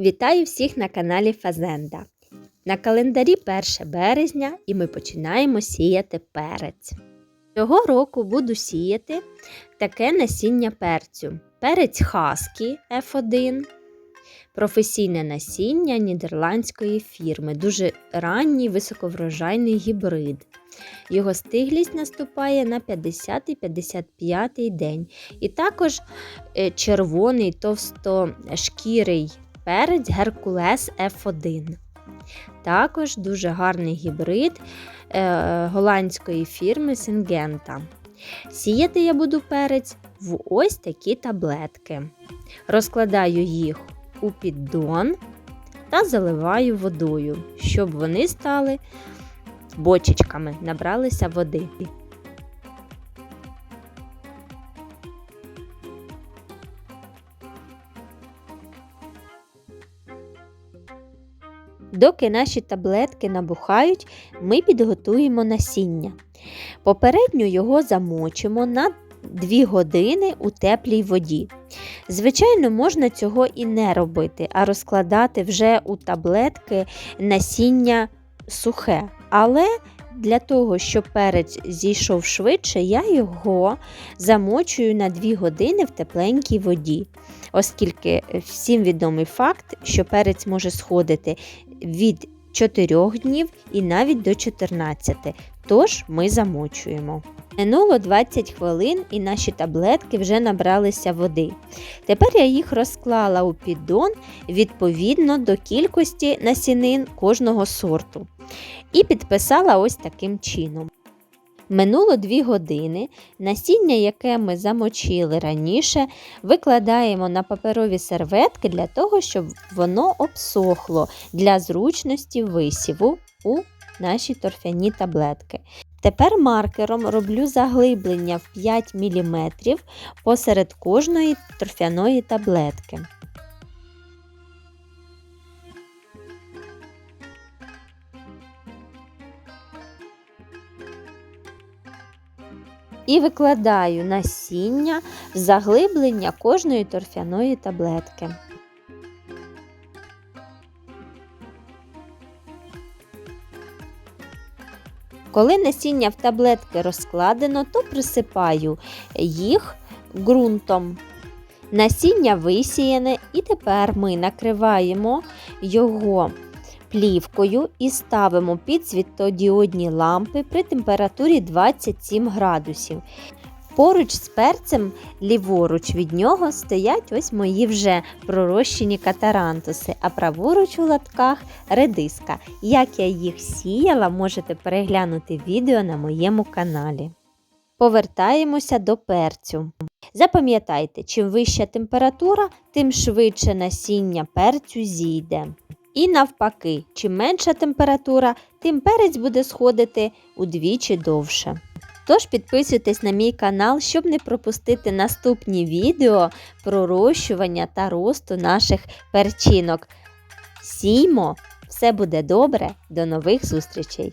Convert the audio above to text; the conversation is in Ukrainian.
Вітаю всіх на каналі Фазенда. На календарі 1 березня і ми починаємо сіяти перець. Цього року буду сіяти таке насіння перцю. Перець Хаскі F1, професійне насіння нідерландської фірми, дуже ранній високоврожайний гібрид. Його стиглість наступає на 50-55 день. І також е, червоний товстошкірий перець Геркулес F1. Також дуже гарний гібрид е, голландської фірми Сингента. Сіяти я буду перець в ось такі таблетки. Розкладаю їх у піддон та заливаю водою, щоб вони стали бочечками, набралися води. Доки наші таблетки набухають, ми підготуємо насіння. Попередньо його замочимо на 2 години у теплій воді. Звичайно, можна цього і не робити, а розкладати вже у таблетки насіння сухе. Але для того, щоб перець зійшов швидше, я його замочую на 2 години в тепленькій воді, оскільки всім відомий факт, що перець може сходити від 4 днів і навіть до 14. Тож ми замочуємо. Минуло 20 хвилин і наші таблетки вже набралися води. Тепер я їх розклала у піддон відповідно до кількості насінин кожного сорту. І підписала ось таким чином. Минуло 2 години. Насіння, яке ми замочили раніше, викладаємо на паперові серветки для того, щоб воно обсохло для зручності висіву у наші торфяні таблетки. Тепер маркером роблю заглиблення в 5 мм посеред кожної торфяної таблетки. І викладаю насіння в заглиблення кожної торфяної таблетки. Коли насіння в таблетки розкладено, то присипаю їх ґрунтом. Насіння висіяне, і тепер ми накриваємо його плівкою і ставимо під світодіодні лампи при температурі 27 градусів. Поруч з перцем, ліворуч від нього, стоять ось мої вже пророщені катарантуси, а праворуч у латках редиска. Як я їх сіяла, можете переглянути відео на моєму каналі. Повертаємося до перцю. Запам'ятайте, чим вища температура, тим швидше насіння перцю зійде. І навпаки, чим менша температура, тим перець буде сходити удвічі довше. Тож підписуйтесь на мій канал, щоб не пропустити наступні відео про розчування та росту наших перчинок. Сіймо! Все буде добре, до нових зустрічей!